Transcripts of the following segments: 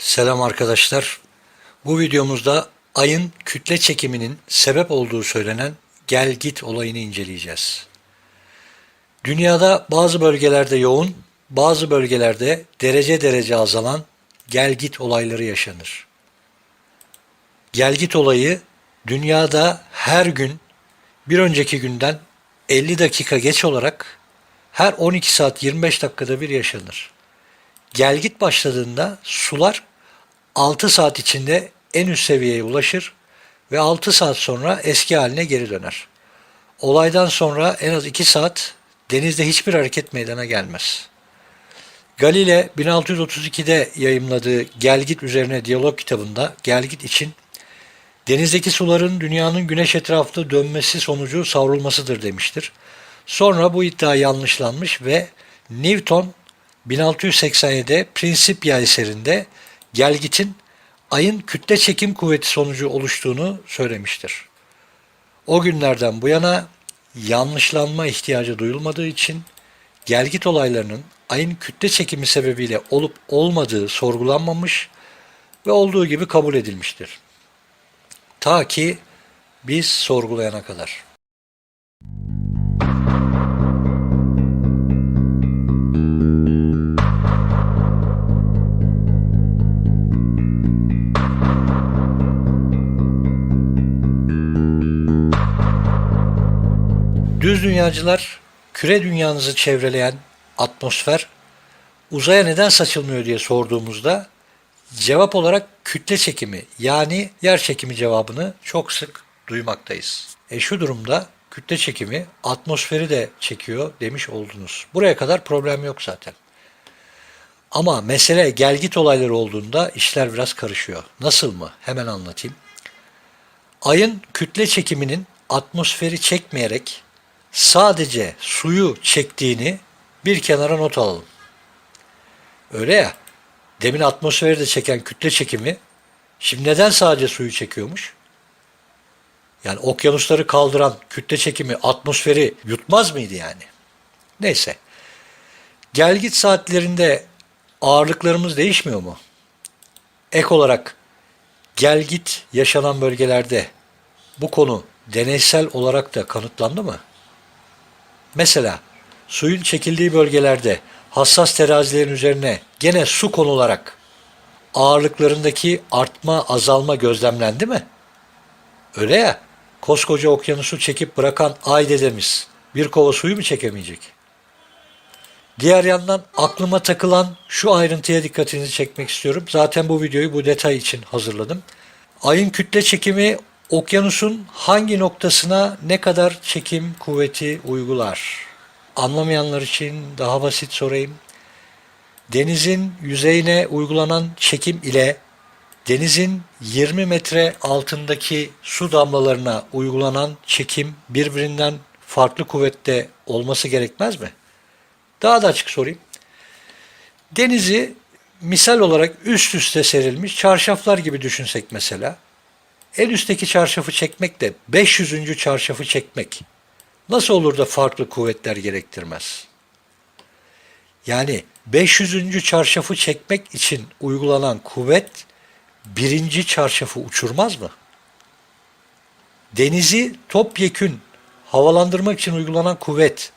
Selam arkadaşlar. Bu videomuzda ayın kütle çekiminin sebep olduğu söylenen gel git olayını inceleyeceğiz. Dünyada bazı bölgelerde yoğun, bazı bölgelerde derece derece azalan gel git olayları yaşanır. Gel git olayı dünyada her gün bir önceki günden 50 dakika geç olarak her 12 saat 25 dakikada bir yaşanır. Gelgit başladığında sular 6 saat içinde en üst seviyeye ulaşır ve 6 saat sonra eski haline geri döner. Olaydan sonra en az 2 saat denizde hiçbir hareket meydana gelmez. Galile 1632'de yayımladığı Gelgit üzerine diyalog kitabında Gelgit için denizdeki suların dünyanın güneş etrafında dönmesi sonucu savrulmasıdır demiştir. Sonra bu iddia yanlışlanmış ve Newton 1687'de Principia eserinde gelgitin ayın kütle çekim kuvveti sonucu oluştuğunu söylemiştir. O günlerden bu yana yanlışlanma ihtiyacı duyulmadığı için gelgit olaylarının ayın kütle çekimi sebebiyle olup olmadığı sorgulanmamış ve olduğu gibi kabul edilmiştir. Ta ki biz sorgulayana kadar. Düz dünyacılar küre dünyanızı çevreleyen atmosfer uzaya neden saçılmıyor diye sorduğumuzda cevap olarak kütle çekimi yani yer çekimi cevabını çok sık duymaktayız. E şu durumda kütle çekimi atmosferi de çekiyor demiş oldunuz. Buraya kadar problem yok zaten. Ama mesele gelgit olayları olduğunda işler biraz karışıyor. Nasıl mı? Hemen anlatayım. Ayın kütle çekiminin atmosferi çekmeyerek sadece suyu çektiğini bir kenara not alalım. Öyle ya, demin atmosferi de çeken kütle çekimi, şimdi neden sadece suyu çekiyormuş? Yani okyanusları kaldıran kütle çekimi atmosferi yutmaz mıydı yani? Neyse. Gelgit saatlerinde ağırlıklarımız değişmiyor mu? Ek olarak gelgit yaşanan bölgelerde bu konu deneysel olarak da kanıtlandı mı? Mesela suyun çekildiği bölgelerde hassas terazilerin üzerine gene su konularak ağırlıklarındaki artma azalma gözlemlendi mi? Öyle ya, koskoca okyanusu çekip bırakan ay dedemiz bir kova suyu mu çekemeyecek? Diğer yandan aklıma takılan şu ayrıntıya dikkatinizi çekmek istiyorum. Zaten bu videoyu bu detay için hazırladım. Ayın kütle çekimi okyanusun hangi noktasına ne kadar çekim kuvveti uygular? Anlamayanlar için daha basit sorayım. Denizin yüzeyine uygulanan çekim ile denizin 20 metre altındaki su damlalarına uygulanan çekim birbirinden farklı kuvvette olması gerekmez mi? Daha da açık sorayım. Denizi misal olarak üst üste serilmiş çarşaflar gibi düşünsek mesela. En üstteki çarşafı çekmek de 500. çarşafı çekmek nasıl olur da farklı kuvvetler gerektirmez? Yani 500. çarşafı çekmek için uygulanan kuvvet birinci çarşafı uçurmaz mı? Denizi topyekün havalandırmak için uygulanan kuvvet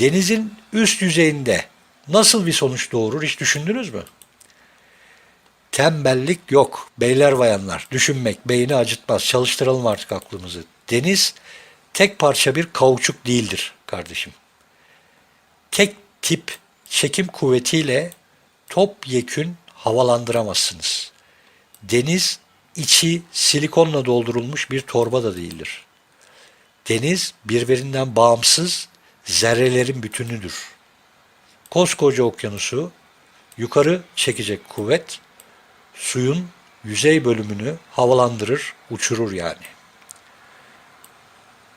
denizin üst yüzeyinde nasıl bir sonuç doğurur hiç düşündünüz mü? Tembellik yok beyler bayanlar. Düşünmek beyni acıtmaz. Çalıştıralım artık aklımızı. Deniz tek parça bir kauçuk değildir kardeşim. Tek tip çekim kuvvetiyle topyekün havalandıramazsınız. Deniz içi silikonla doldurulmuş bir torba da değildir. Deniz birbirinden bağımsız zerrelerin bütünüdür. Koskoca okyanusu yukarı çekecek kuvvet suyun yüzey bölümünü havalandırır, uçurur yani.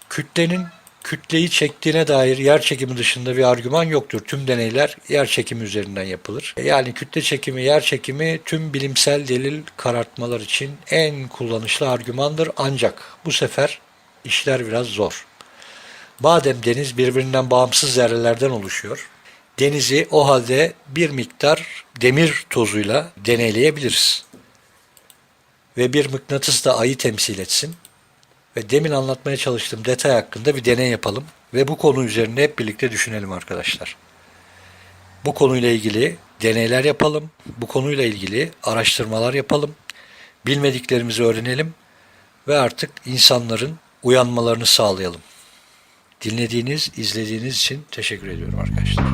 Kütlenin kütleyi çektiğine dair yer çekimi dışında bir argüman yoktur. Tüm deneyler yer çekimi üzerinden yapılır. Yani kütle çekimi, yer çekimi tüm bilimsel delil karartmalar için en kullanışlı argümandır. Ancak bu sefer işler biraz zor. Madem deniz birbirinden bağımsız zerrelerden oluşuyor, denizi o halde bir miktar demir tozuyla deneyleyebiliriz. Ve bir mıknatıs da ayı temsil etsin. Ve demin anlatmaya çalıştığım detay hakkında bir deney yapalım. Ve bu konu üzerine hep birlikte düşünelim arkadaşlar. Bu konuyla ilgili deneyler yapalım. Bu konuyla ilgili araştırmalar yapalım. Bilmediklerimizi öğrenelim ve artık insanların uyanmalarını sağlayalım. Dinlediğiniz, izlediğiniz için teşekkür ediyorum arkadaşlar.